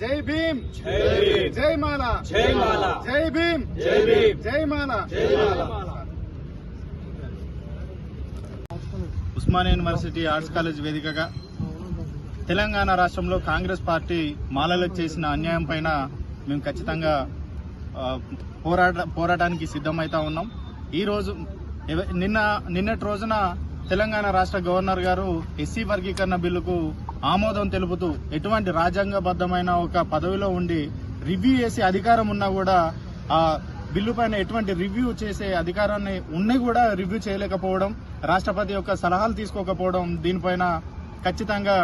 జై భీమ్. జై మాల. జై మాల. జై భీమ్. జై భీమ్. జై మాల. జై Mala. Osmania university arts college వేదికగా తెలంగాణ రాష్ట్రంలో కాంగ్రెస్ పార్టీ మాలలకు చేసిన అన్యాయం పైన మేము ఖచ్చితంగా పోరాట పోరాటానికి సిద్ధమైతా ఉన్నాం. ఈ రోజు ఎవ- నిన్న నిన్నటి రోజున తెలంగాణ రాష్ట్ర గవర్నర్ గారు ఎస్సీ వర్గీకరణ బిల్లుకు ఆమోదం తెలుపుతూ ఎటువంటి రాజ్యాంగబద్ధమైన ఒక పదవిలో ఉండి రివ్యూ చేసే అధికారం ఉన్నా కూడా ఆ బిల్లు పైన ఎటువంటి రివ్యూ చేసే అధికారాన్ని ఉన్ని కూడా రివ్యూ చేయలేకపోవడం రాష్ట్రపతి యొక్క సలహాలు తీసుకోకపోవడం దీనిపైన ఖచ్చితంగా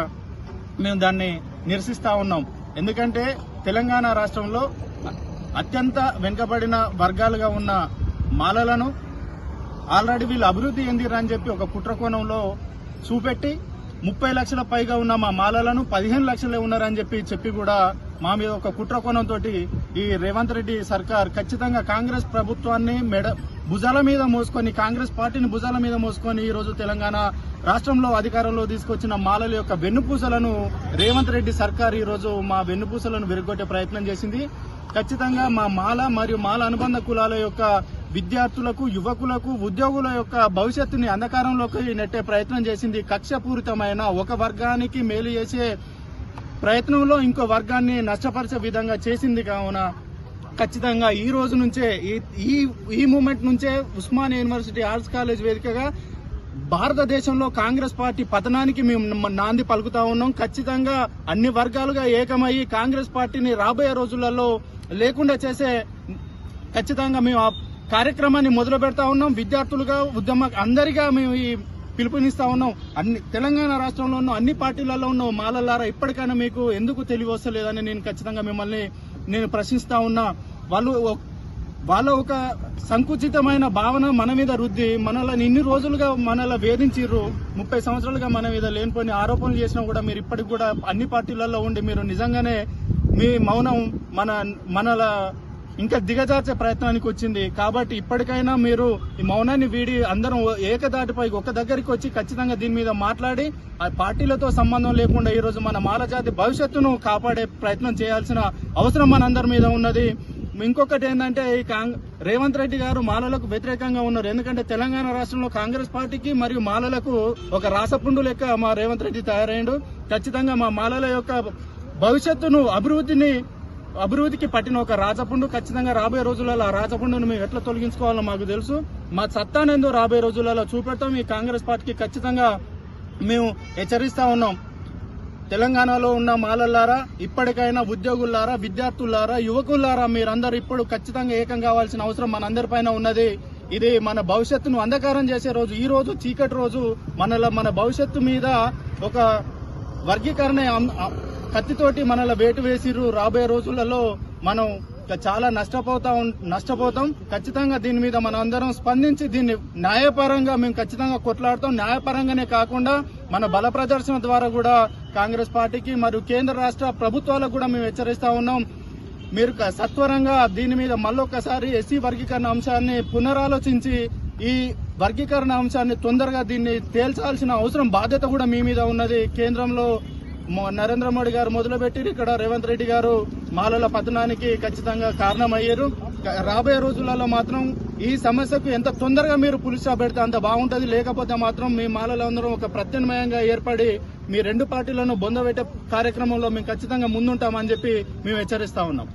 మేము దాన్ని నిరసిస్తా ఉన్నాం. ఎందుకంటే తెలంగాణ రాష్ట్రంలో అత్యంత వెనుకబడిన వర్గాలుగా ఉన్న మాలలను ఆల్రెడీ వీళ్ళు అభివృద్ధి చెందిరని చెప్పి ఒక కుట్ర కోణంలో చూపెట్టి ముప్పై లక్షల పైగా ఉన్న మా మాలలను పదిహేను లక్షలే ఉన్నారని చెప్పి చెప్పి కూడా మా మీద ఒక కుట్ర కోణంతో ఈ రేవంత్ రెడ్డి సర్కార్ ఖచ్చితంగా కాంగ్రెస్ ప్రభుత్వాన్ని మెడ భుజాల మీద మోసుకొని కాంగ్రెస్ పార్టీని భుజాల మీద మోసుకొని ఈరోజు తెలంగాణ రాష్ట్రంలో అధికారంలో తీసుకొచ్చిన మాలల యొక్క వెన్నుపూసలను రేవంత్ రెడ్డి సర్కార్ ఈరోజు మా వెన్నుపూసలను విరగొట్టే ప్రయత్నం చేసింది. ఖచ్చితంగా మా మాల మరియు మాల అనుబంధ కులాల యొక్క విద్యార్థులకు యువకులకు ఉద్యోగుల యొక్క భవిష్యత్తుని అంధకారంలోకి నెట్టే ప్రయత్నం చేసింది. కక్షపూరితమైన ఒక వర్గానికి మేలు చేసే ప్రయత్నంలో ఇంకో వర్గాన్ని నష్టపరిచే విధంగా చేసింది కావున ఖచ్చితంగా ఈ రోజు నుంచే ఈ- ఈ ఈ మూమెంట్ నుంచే ఉస్మానియా యూనివర్సిటీ ఆర్ట్స్ కాలేజ్ వేదికగా భారతదేశంలో కాంగ్రెస్ పార్టీ పతనానికి మేము నాంది పలుకుతా ఉన్నాం. ఖచ్చితంగా అన్ని వర్గాలుగా ఏకమయ్యి కాంగ్రెస్ పార్టీని రాబోయే రోజులలో లేకుండా చేసే ఖచ్చితంగా మేము కార్యక్రమాన్ని మొదలు పెడతా ఉన్నాం. విద్యార్థులుగా ఉద్యమ అందరిగా మేము ఈ పిలుపునిస్తా ఉన్నాం. అన్ని తెలంగాణ రాష్ట్రంలో ఉన్న అన్ని పార్టీలలో ఉన్న మాలలారా ఇప్పటికైనా మీకు ఎందుకు తెలివి వస్తలేదని నేను ఖచ్చితంగా మిమ్మల్ని నేను ప్రశ్నిస్తా ఉన్నా. వాళ్ళు వాళ్ళ ఒక సంకుచితమైన భావన మన మీద రుద్ది మనల్ని ఇన్ని రోజులుగా మనల్ని వేధించిర్రు ముప్పై సంవత్సరాలుగా మన మీద లేనిపోయిన ఆరోపణలు చేసినా కూడా మీరు ఇప్పటికి కూడా అన్ని పార్టీలలో ఉండి మీరు నిజంగానే మీ మౌనం మన మనల ఇంకా దిగజార్చే ప్రయత్నానికి వచ్చింది. కాబట్టి ఇప్పటికైనా మీరు ఈ మౌనాన్ని వీడి అందరం ఏకదాటిపై ఒక దగ్గరికి వచ్చి ఖచ్చితంగా దీని మీద మాట్లాడి ఆ పార్టీలతో సంబంధం లేకుండా ఈరోజు మన మాలజాతి భవిష్యత్తును కాపాడే ప్రయత్నం చేయాల్సిన అవసరం మనందరి మీద ఉన్నది. ఇంకొకటి ఏంటంటే ఈ కాంగ్ రేవంత్ రెడ్డి గారు మాలలకు వ్యతిరేకంగా ఉన్నారు. ఎందుకంటే తెలంగాణ రాష్ట్రంలో కాంగ్రెస్ పార్టీకి మరియు మాలలకు ఒక రాసపుండు లెక్క మా రేవంత్ రెడ్డి తయారైండు ఖచ్చితంగా మా మాలల యొక్క భవిష్యత్తును అభివృద్ధిని అభివృద్ధికి పట్టిన ఒక రాజపుండు ఖచ్చితంగా రాబోయే రోజులలో ఆ రాజపుండును మేము ఎట్లా తొలగించుకోవాలో మాకు తెలుసు. మా సత్తానేందో రాబోయే రోజులలో చూపెడతాం. ఈ కాంగ్రెస్ పార్టీకి ఖచ్చితంగా మేము హెచ్చరిస్తా ఉన్నాం. తెలంగాణలో ఉన్న మాలల్లారా ఇప్పటికైనా ఉద్యోగులారా విద్యార్థులారా యువకులారా మీరందరూ ఇప్పుడు ఖచ్చితంగా ఏకం కావాల్సిన అవసరం మనందరిపైన ఉన్నది. ఇది మన భవిష్యత్తును అంధకారం చేసే రోజు. ఈ రోజు చీకటి రోజు మనలో మన భవిష్యత్తు మీద ఒక వర్గీకరణ కత్తితోటి మనల వేటు వేసిర్రు రాబోయే రోజులలో మనం చాలా నష్టపోతా ఉం- నష్టపోతాం. ఖచ్చితంగా దీని మీద మనం అందరం స్పందించి దీన్ని న్యాయపరంగా మేము ఖచ్చితంగా కొట్లాడతాం. న్యాయపరంగానే కాకుండా మన బల ప్రదర్శన ద్వారా కూడా కాంగ్రెస్ పార్టీకి మరియు కేంద్ర రాష్ట్ర ప్రభుత్వాలకు కూడా మేము హెచ్చరిస్తా ఉన్నాం. మీరు సత్వరంగా దీని మీద మళ్ళొక్కసారి ఎస్సీ వర్గీకరణ అంశాన్ని పునరాలోచించి ఈ వర్గీకరణ అంశాన్ని తొందరగా దీన్ని తేల్చాల్సిన అవసరం బాధ్యత కూడా మీ మీద ఉన్నది. కేంద్రంలో నరేంద్ర మోడీ గారు మొదలుపెట్టి ఇక్కడ రేవంత్ రెడ్డి గారు మాలల పతనానికి ఖచ్చితంగా కారణమయ్యారు. రాబోయే రోజులలో మాత్రం ఈ సమస్యకు ఎంత తొందరగా మీరు పులిసా పెడితే అంత బాగుంటుంది. లేకపోతే మాత్రం మీ మాలలందరం ఒక ప్రత్యామ్నాయంగా ఏర్పడి మీ రెండు పార్టీలను బొందబెట్టే కార్యక్రమంలో మేము ఖచ్చితంగా ముందుంటామని చెప్పి మేము హెచ్చరిస్తా ఉన్నాం.